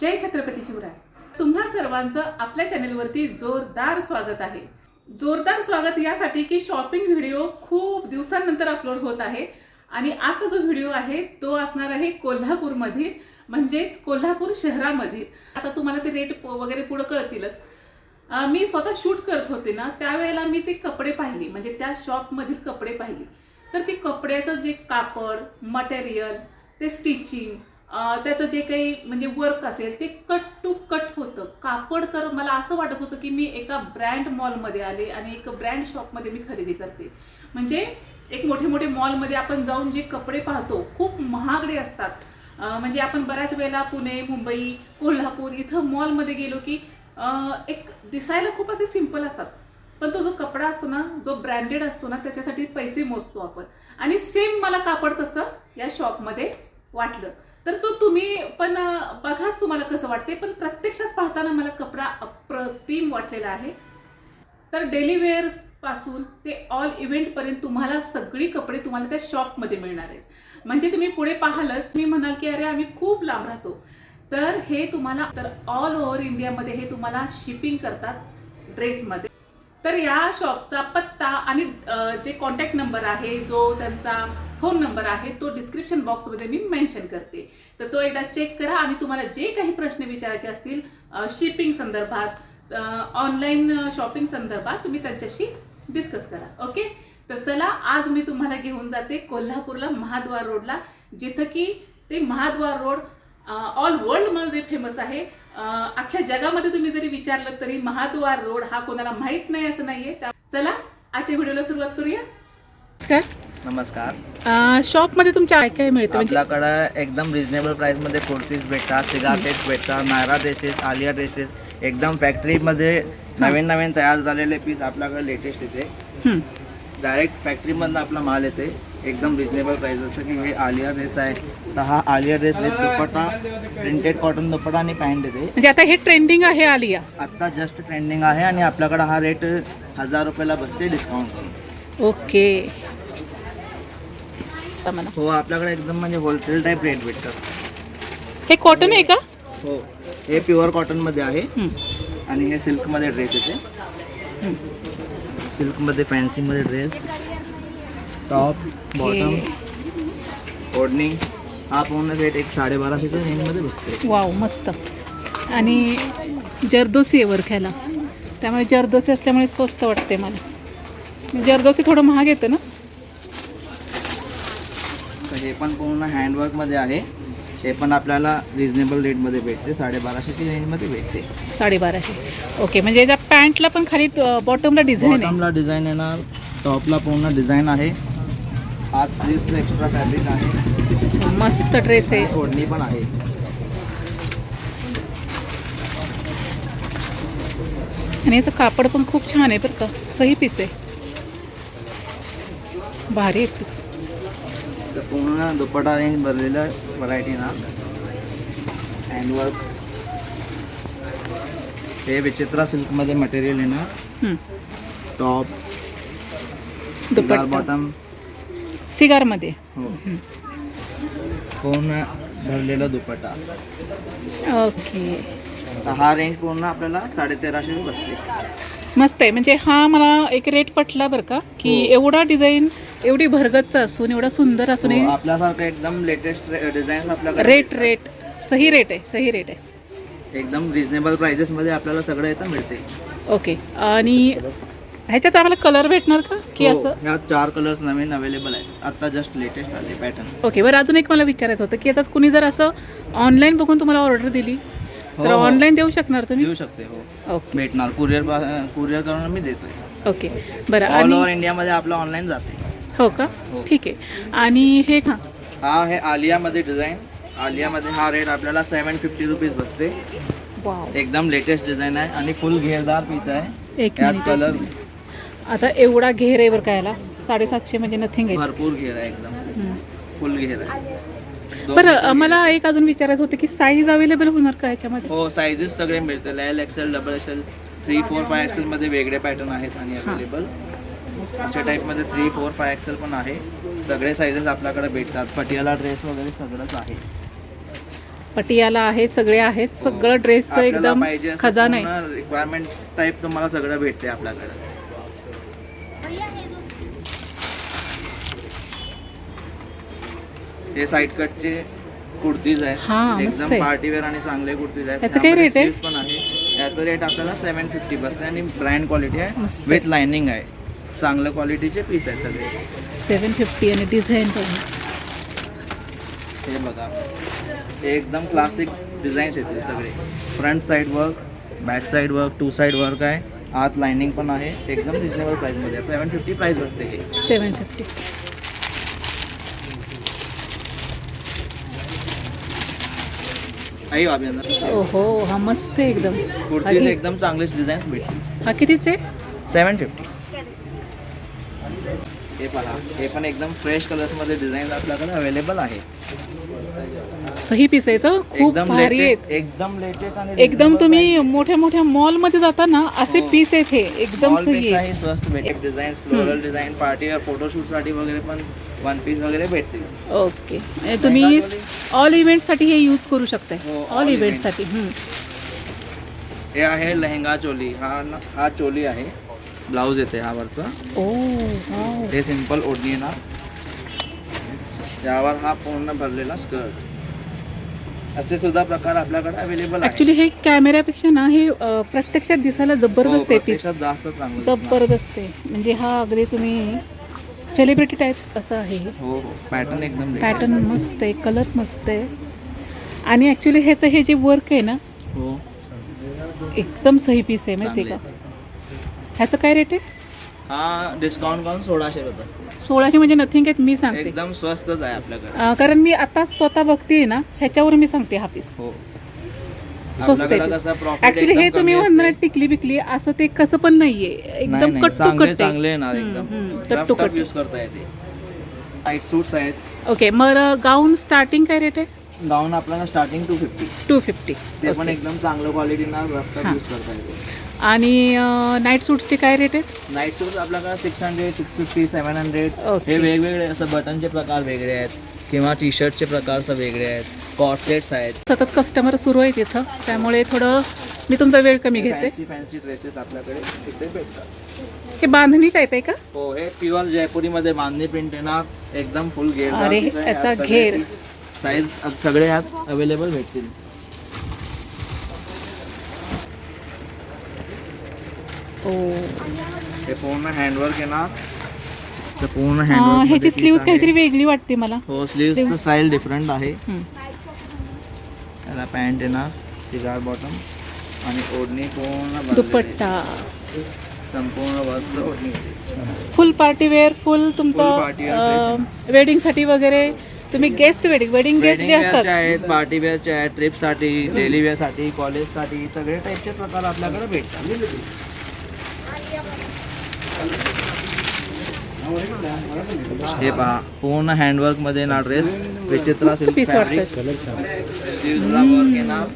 जय छत्रपती शिवराय. तुम्हा सर्वांचं आपल्या चॅनेलवरती जोरदार स्वागत आहे. जोरदार स्वागत यासाठी की शॉपिंग व्हिडिओ खूप दिवसांनंतर अपलोड होत आहे आणि आजचा जो व्हिडिओ आहे तो असणार आहे कोल्हापूरमधील म्हणजेच कोल्हापूर शहरामधील. आता तुम्हाला ते रेट वगैरे पुढं कळतीलच. मी स्वतः शूट करत होते ना त्यावेळेला मी ते कपडे पाहिली म्हणजे त्या शॉपमधील कपडे पाहिली. तर ती कपड्याचं जे कापड मटेरियल ते स्टिचिंग त्याचं जे काही म्हणजे वर्क असेल ते कट टू कट होतं. कापड तर मला असं वाटत होतं की मी एका ब्रँड मॉलमध्ये आले आणि एक ब्रँड शॉपमध्ये मी खरेदी करते. म्हणजे एक मोठे मोठे मॉलमध्ये आपण जाऊन जे कपडे पाहतो खूप महागडे असतात. म्हणजे आपण बऱ्याच वेळेला पुणे मुंबई कोल्हापूर इथं मॉलमध्ये गेलो की एक दिसायला खूप असे सिंपल असतात. पण तो जो कपडा असतो ना जो ब्रँडेड असतो ना त्याच्यासाठी पैसे मोजतो आपण. आणि सेम मला कापड तसं या शॉपमध्ये वाटलं. तर तो तुम्ही पण बघाच तुम्हाला कसं वाटते पण प्रत्यक्षात पाहताना मला कपडा अप्रतिम वाटलेला आहे. तर डेली वेअर्सपासून ते ऑल इव्हेंटपर्यंत तुम्हाला सगळी कपडे तुम्हाला त्या शॉपमध्ये मिळणार आहेत. म्हणजे तुम्ही पुढे पाहालच मी म्हणाल की अरे आम्ही खूप लांब राहतो. तर हे तुम्हाला तर ऑल ओव्हर इंडियामध्ये हे तुम्हाला शिपिंग करतात ड्रेसमध्ये तर या शॉपचा पत्ता आणि जे कॉन्टॅक्ट नंबर आहे जो त्यांचा फोन नंबर आहे तो डिस्क्रिप्शन बॉक्समध्ये मी मेन्शन करते. तर तो एकदा चेक करा आणि तुम्हाला जे काही प्रश्न विचारायचे असतील शिपिंग संदर्भात ऑनलाईन शॉपिंग संदर्भात तुम्ही त्यांच्याशी डिस्कस करा. ओके तर चला आज मी तुम्हाला घेऊन जाते कोल्हापूरला महाद्वार रोडला जिथं की ते महाद्वार रोड ऑल वर्ल्डमध्ये फेमस आहे. अख्ख्या जगामध्ये तुम्ही जरी विचारलं तरी महाद्वार रोड हा कोणाला माहीत नाही असं नाहीये. त्या चला आजच्या व्हिडिओला सुरुवात करूया. नमस्कार. शॉपमध्ये तुमच्या काय काय मिळतं? म्हणजे आपल्याकडं एकदम रिजनेबल प्राईसमध्ये कुर्तीज भेटतात सिगार सेट भेटतात नायरा ड्रेसेस आलिया ड्रेसेस एकदम फॅक्टरीमध्ये नवीन नवीन तयार झालेले पीस आपल्याकडे लेटेस्ट येते. हं. डायरेक्ट फॅक्टरीमधनं आपला माल येते. एकदम रिजनेबल प्राईस जसं की हे आलिया ड्रेस आहे. तर हा Alia dress with dupatta printed cotton dupatta आणि पॅन्ट येते. म्हणजे आता हे ट्रेंडिंग आहे आलिया. आत्ता जस्ट ट्रेंडिंग आहे आणि आपल्याकडं हा रेट हजार रुपयाला बसते डिस्काउंट करून ओके आता हो आपल्याकडे एकदम म्हणजे होलसेल टाईप रेट भेटतात. हे कॉटन आहे का? हो हे प्युअर कॉटनमध्ये आहे. हं. आणि हे सिल्कमध्ये ड्रेस येते. सिल्कमध्ये फॅन्सीमध्ये ड्रेस टॉप बॉटम ओढणी हा पूर्ण सेट एक साडेबाराशेच्या रेंजमध्ये बसते. वाव मस्त. आणि जरदोसी आहे वरख्याला. त्यामुळे जरदोसी असल्यामुळे स्वस्त वाटते मला. जरदोसी थोडं महाग येतं ना? तर हे पण पूर्ण हँडवर्कमध्ये आहे. हे पण आपल्याला रिजनेबल रेटमध्ये भेटते. साडेबाराशेच्या रेंजमध्ये भेटते. साडेबाराशे ओके म्हणजे त्या पॅन्टला पण खाली बॉटमला डिझाईन बॉटमला डिझाईन येणार. टॉपला पूर्ण डिझाईन आहे. आत स्लीव्सला एक्स्ट्रा फॅब्रिक आहे. मस्त ड्रेस आहे. ओढणी पण आहे. आणि याचं कापड पण खूप छान आहे बरं का. सही पीस आहे. भारी आहे पीस पूर्ण दुपट्टा रेंज भरलेलं व्हरायटी ना. हँडवर्क हे विचित्रा सिल्कमध्ये मटेरियल येणार हं. टॉप दुपट्टा. बॉटम सिगारमध्ये. हो. पूर्ण भरलेला दुपट्टा. ओके. तर हा रेंज पूर्ण आपल्याला साडेतेराशे बसते. मस्त आहे. म्हणजे हा मला एक रेट पटला बरं का की हो. एवढा डिझाईन एवढी भरगतचा असून एवढा सुंदर असून हो, आपल्यासारखं एकदम लेटेस्ट डिझाईन आपल्याकडे रेट रेट सही रेट आहे सही रेट आहे. एकदम रिजनेबल प्राइजेसमध्ये आपल्याला सगळं इथं मिळते. ओके. आणि ह्याच्यात आम्हाला कलर भेटणार का? की हो, असं? ह्यात चार कलर्स नवीन अवेलेबल आहेत. आता जस्ट लेटेस्ट आले पॅटर्न ओके बरं अजून एक मला विचारायचं होतं की आता कुणी जर असं ऑनलाईन बघून तुम्हाला ऑर्डर दिली तर हो, हो. ऑनलाईन देऊ शकणार तुम्ही? देऊ शकते हो. ओके भेटणार. कुरिअर कुरिअर करून मी देतोय. ओके बरं ऑल आणि ओव्हर इंडियामध्ये आपलं ऑनलाईन जाते. हो का? हो. ठीक आहे. आणि हे हां. हा आहे आलियामध्ये डिझाईन आलियामध्ये हा रेट आपल्याला सेवन फिफ्टी रुपीज बसते. वाव एकदम लेटेस्ट डिझाईन आहे. आणि फुल घेरदार पीस आहे. एक यात मिनिट कलर आता एवढा घेर आहे बरं का याला? साडेसातशे म्हणजे नथिंग आहे. भरपूर घेर आहे एकदम. हं. फुल घेर आहे. बरं मला एक अजून विचारायचं होतं की साईज अवेलेबल होणार का याच्यामध्ये? हो साईजेस सगळे मिळतील. L XL double XL three four five XL मध्ये वेगळे पॅटर्न आहेत आणि अवेलेबल अशा टाईपमध्ये थ्री फोर फाय एक्सेल पण आहे. सगळे साईजेस आपल्याकडे भेटतात. पटियाला ड्रेस वगैरे सगळंच आहे. पटियाला आहेत सगळे आहेत. सगळं ड्रेसचं आपल्याला एकदम पाहिजे असं खजाना आहे. पूर्ण रिक्वायरमेंट टाईप तुम्हाला सगळं भेटते आपल्याकडे. हे साईड कटचे कुर्तीज आहेत. मस्त एकदम. पार्टीवेअर आणि चांगले कुर्तीज आहेत. याचं काय त्यामध्ये rate आहे? पण आहे. याचं रेट आपल्याला सेवन फिफ्टी बसते आणि ब्रँड क्वालिटी आहे. विथ लाइनिंग आहे. चांगलं क्वालिटीचे पीस आहेत सगळे. सेवन फिफ्टी आणि डिझाईन पण. हे बघा. हे एकदम क्लासिक डिझाईन्स येतील सगळे. Front side work back side work two side work आहे. आत लाइनिंग पण आहे. एकदम रिजनेबल प्राईसमध्ये सेवन फिफ्टी प्राईस बसते हे. सेवन फिफ्टी आई ओहो हा मस्त आहे एकदम. कुर्तीज आणि- एकदम चांगलेच डिझाईन्स भेटतील. हा कितीचे सेवन फिफ्टी हे पहा हे पण एकदम फ्रेश कलर्समध्ये डिझाईन आपल्याकडे अवेलेबल आहे सही पीस आहे तर? खूप एकदम भारी आहेत. लेटेस्ट एकदम लेटेस्ट आणि एकदम तुम्ही मोठ्या मोठ्या मॉलमध्ये जाता ना असे पीस आहेत हे. एकदम सही आहे. ही स्वस्त भेटेल डिझाईन फ्लोरल डिझाईन पार्टी फोटोशूटसाठी वगैरे पण वन पीस वगैरे भेटतील ओके तुम्ही ऑल इव्हेंटसाठी हे यूज़ करू शकताय हो, ऑल इव्हेंटसाठी हे आहे लेहंगा चोली. हा हा चोली आहे. ब्लाऊज येते हा वरचा. ओ हे सिंपल ओढणी यावर हा पूर्ण भरलेला स्कर्ट असे सुद्धा प्रकार आपल्याकडे अवेलेबल ऍक्च्युली हे कॅमेऱ्यापेक्षा ना हे प्रत्यक्षात दिसायला ज़बरदस्त आहे जास्त ज़बरदस्त आहे. म्हणजे हा अगदी तुम्ही सेलिब्रिटी टाईप असं आहे? हे हो. हो पॅटर्न एकदम. पॅटर्न मस्त आहे कलर मस्त आहे. आणि ॲक्च्युली ह्याचं हे जे वर्क आहे ना हो. एकदम सही पीस आहे माहिती का? ह्याचं काय रेट आहे? हा डिस्काउंट करून सोळाशे रुपये असते. सोळाशे म्हणजे नथिंग आहेत मी सांगते. एकदम स्वस्तच आहे आपल्याकडे. अं, कारण मी आता स्वतः बघते ना ह्याच्यावर मी सांगते हा पीस हो. स्वस्त ऍक्च्युली हे तुम्ही म्हणणार. टिकली बिकली असं ते कसं पण नाहीये. नाही, एकदम कट टू चांगले कट चांगले येणार एकदम. कट टू कट use करता येते टाईट सूट्स आहेत. ओके मग गाऊन स्टार्टिंग काय रेट आहे? गाऊन आपल्याला starting two fifty two fifty ते पण एकदम चांगलं क्वालिटी ना रफ टॉप यूज करता येते आणि नाईट सूटचे काय रेट आहेत? नाईट सूट आपल्याकडे six hundred six fifty seven hundred. हे वेगवेगळे असं बटनचे प्रकार वेगळे आहेत. किंवा टी शर्टचे प्रकार वेगळे आहेत कॉर्सेट्स आहेत. सतत कस्टमर सुरू आहेत इथं त्यामुळे थोडं मी तुमचा वेळ कमी घेते. फॅन्सी फॅन्सी ड्रेसेस आपल्याकडे भेटतात. हे बांधणी टाईप आहे का? हो हे प्युअर जयपुरीमध्ये बांधणी प्रिंट येणार एकदम फुल घेर अरे, याचा घेर. साईज सगळे ह्यात अवेलेबल भेटतील. ओ. हे पूर्ण हँडवर्क येणार पूर्ण ह्याची स्लीव्स काहीतरी वेगळी वाटते मला. हो स्लीव्ह स्टाईल डिफरंट आहे. त्याला पॅन्ट येणार सिगार बॉटम आणि ओढणी पूर्ण. दुपट्टा. संपूर्ण ओढणी. येते. फुल पार्टी वेअर फुल तुमचं वेडिंगसाठी वगैरे तुम्ही गेस्ट वेडिंग वेडिंग गेस्ट जे असतात. आहेत पार्टी वेअरचे आहेत ट्रिपसाठी डेली वेअरसाठी कॉलेजसाठी सगळे टाईपचे प्रकार आपल्याकडे भेटतात. हे पहा पूर्ण हँडवर्कमध्ये ना ड्रेस विचित्र येणार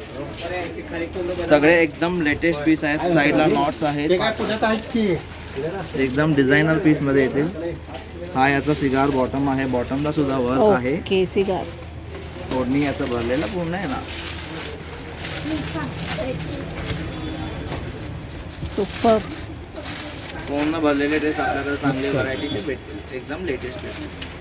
सगळे एकदम लेटेस्ट पीस आहेत. साईडला नॉट्स आहेत. एकदम डिझायनर पीसमध्ये येतील. हा याचा सिगार बॉटम आहे. बॉटमला सुद्धा वर्क आहे. ओके सिगार ओढणी याचं भरलेलं पूर्ण आहे ना? सुपर पूर्ण भरलेले ड्रेस आपल्याकडे चांगली व्हरायटीचे भेटतील. एकदम लेटेस्ट भेटतील